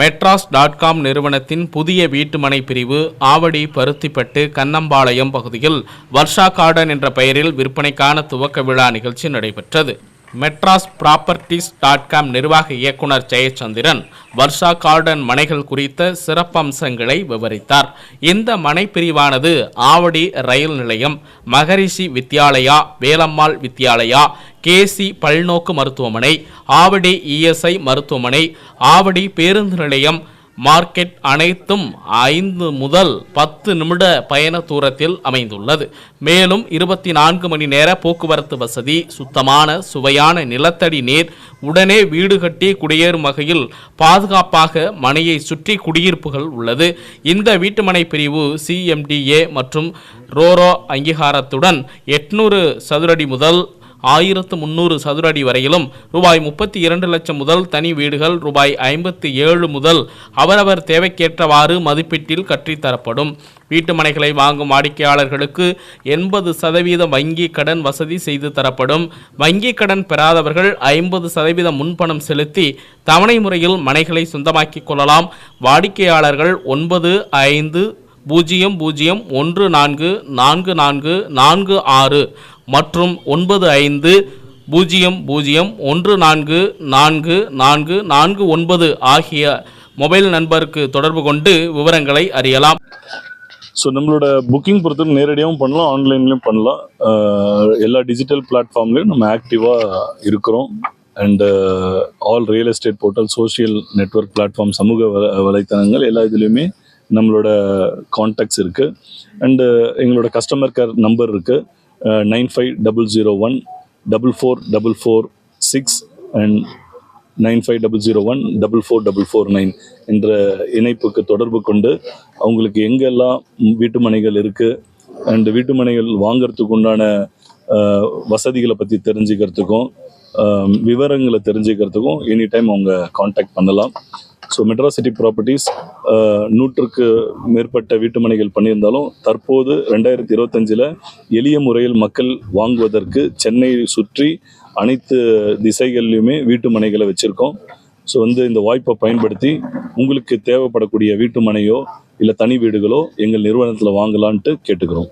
Madras dot com நிறுவனத்தின் புதிய வீட்டுமனை பிரிவு ஆவடி பருத்திப்பட்டு கண்ணம்பாளையம் பகுதியில் வர்ஷா கார்டன் என்ற பெயரில் விற்பனைக்கான துவக்க விழா நிகழ்ச்சி நடைபெற்றது. மெட்ராஸ் ப்ராப்பர்ட்டிஸ் டாட் காம் நிர்வாக இயக்குனர் ஜெயச்சந்திரன் வர்ஷா கார்டன் மனைகள் குறித்த சிறப்பம்சங்களை விவரித்தார். இந்த மனை பிரிவானது ஆவடி ரயில் நிலையம் மகரிஷி வித்யாலயா வேலம்மாள் வித்யாலயா கேசி பல்நோக்கு மருத்துவமனை ஆவடி இஎஸ்ஐ மருத்துவமனை ஆவடி பேருந்து நிலையம் மார்க்கெட் அனைத்தும் ஐந்து முதல் பத்து நிமிட பயண தூரத்தில் அமைந்துள்ளது. மேலும் இருபத்தி நான்கு மணி நேர போக்குவரத்து வசதி சுத்தமான சுவையான நிலத்தடி நீர் உடனே வீடு கட்டி குடியேறும் வகையில் பாதுகாப்பாக மனையை சுற்றி குடியிருப்புகள் உள்ளது. இந்த வீட்டுமனை பிரிவு சிஎம்டிஏ மற்றும் ரோரோ அங்கீகாரத்துடன் எட்நூறு சதுரடி முதல் ஆயிரத்து முந்நூறு சதுர அடி வரையிலும் ரூபாய் முப்பத்தி இரண்டு லட்சம் முதல் தனி வீடுகள் ரூபாய் ஐம்பத்தி ஏழு முதல் அவரவர் தேவைக்கேற்றவாறு மதிப்பீட்டில் கற்றித்தரப்படும். வீட்டு மனைகளை வாங்கும் வாடிக்கையாளர்களுக்கு எண்பது சதவீத வங்கி கடன் வசதி செய்து தரப்படும். வங்கி கடன் பெறாதவர்கள் ஐம்பது சதவீத முன்பணம் செலுத்தி தவணை முறையில் மனைகளை சொந்தமாக்கிக் கொள்ளலாம். வாடிக்கையாளர்கள் ஒன்பது ஐந்து பூஜ்ஜியம் பூஜ்ஜியம் ஒன்று நான்கு நான்கு நான்கு நான்கு ஆறு. மற்றும் ஒன்பது ஐந்து பூஜ்ஜியம் பூஜ்ஜியம் ஒன்று நான்கு நான்கு நான்கு நான்கு ஒன்பது ஆகிய மொபைல் நண்பருக்கு தொடர்பு கொண்டு விவரங்களை அறியலாம். ஸோ நம்மளோட புக்கிங் பொறுத்து நேரடியாகவும் பண்ணலாம் ஆன்லைன்லேயும் பண்ணலாம். எல்லா டிஜிட்டல் பிளாட்ஃபார்ம்லேயும் நம்ம ஆக்டிவாக இருக்கிறோம். And all real estate portal social network platform சமூக வலைத்தளங்கள் எல்லா இதுலேயுமே நம்மளோட கான்டாக்ட்ஸ் இருக்குது அண்டு எங்களோட கஸ்டமர் கேர் நம்பர் இருக்குது nine five double zero one double four double four six and nine five double zero one double four double four nine என்ற இணைப்புக்கு தொடர்பு கொண்டு அவங்களுக்கு எங்கெல்லாம் வீட்டு மனைகள் இருக்குது அண்டு வீட்டு மனைகள் உண்டான வசதிகளை பற்றி தெரிஞ்சுக்கிறதுக்கும் விவரங்களை தெரிஞ்சுக்கிறதுக்கும் எனி டைம் அவங்க காண்டாக்ட் பண்ணலாம். ஸோ மெட்ராசிட்டி ப்ராப்பர்ட்டிஸ் நூற்றுக்கு மேற்பட்ட வீட்டுமனைகள் பண்ணியிருந்தாலும் தற்போது ரெண்டாயிரத்தி இருபத்தஞ்சில் எளிய முறையில் மக்கள் வாங்குவதற்கு சென்னையை சுற்றி அனைத்து திசைகள்லையுமே வீட்டு மனைகளை வச்சுருக்கோம். ஸோ வந்து இந்த வாய்ப்பை பயன்படுத்தி உங்களுக்கு தேவைப்படக்கூடிய வீட்டு மனையோ இல்லை தனி வீடுகளோ எங்கள் நிறுவனத்தில் வாங்கலான்ட்டு கேட்டுக்கிறோம்.